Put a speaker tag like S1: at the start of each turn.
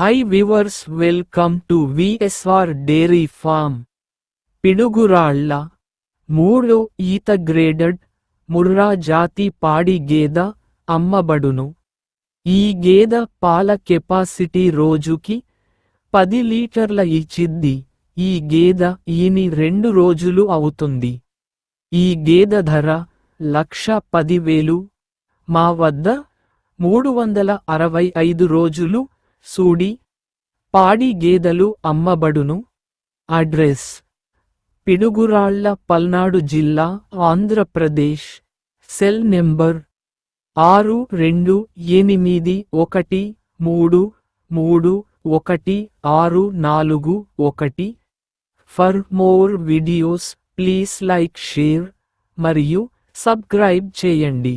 S1: Hi viewers welcome to VSR dairy farm Piduguralla మూడు ఈత graded Murrah జాతి పాడి గేద అమ్మబడును. ఈ గేద పాల కెపాసిటీ రోజుకి పది లీటర్ల ఇచ్చిద్ది. ఈ గేద ఈని రెండు రోజులు అవుతుంది. ఈ గేద ధర లక్ష పదివేలు. మా వద్ద మూడు వందల అరవై ఐదు రోజులు సూడి పాడి గేదెలు అమ్మబడును. అడ్రస్ పిడుగురాళ్ళ పల్నాడు జిల్లా ఆంధ్రప్రదేశ్. సెల్ నెంబర్ ఆరు రెండు ఎనిమిది ఒకటి మూడు మూడు ఒకటి ఆరు నాలుగు ఒకటి. For more videos please like share మరియు సబ్స్క్రైబ్ చేయండి.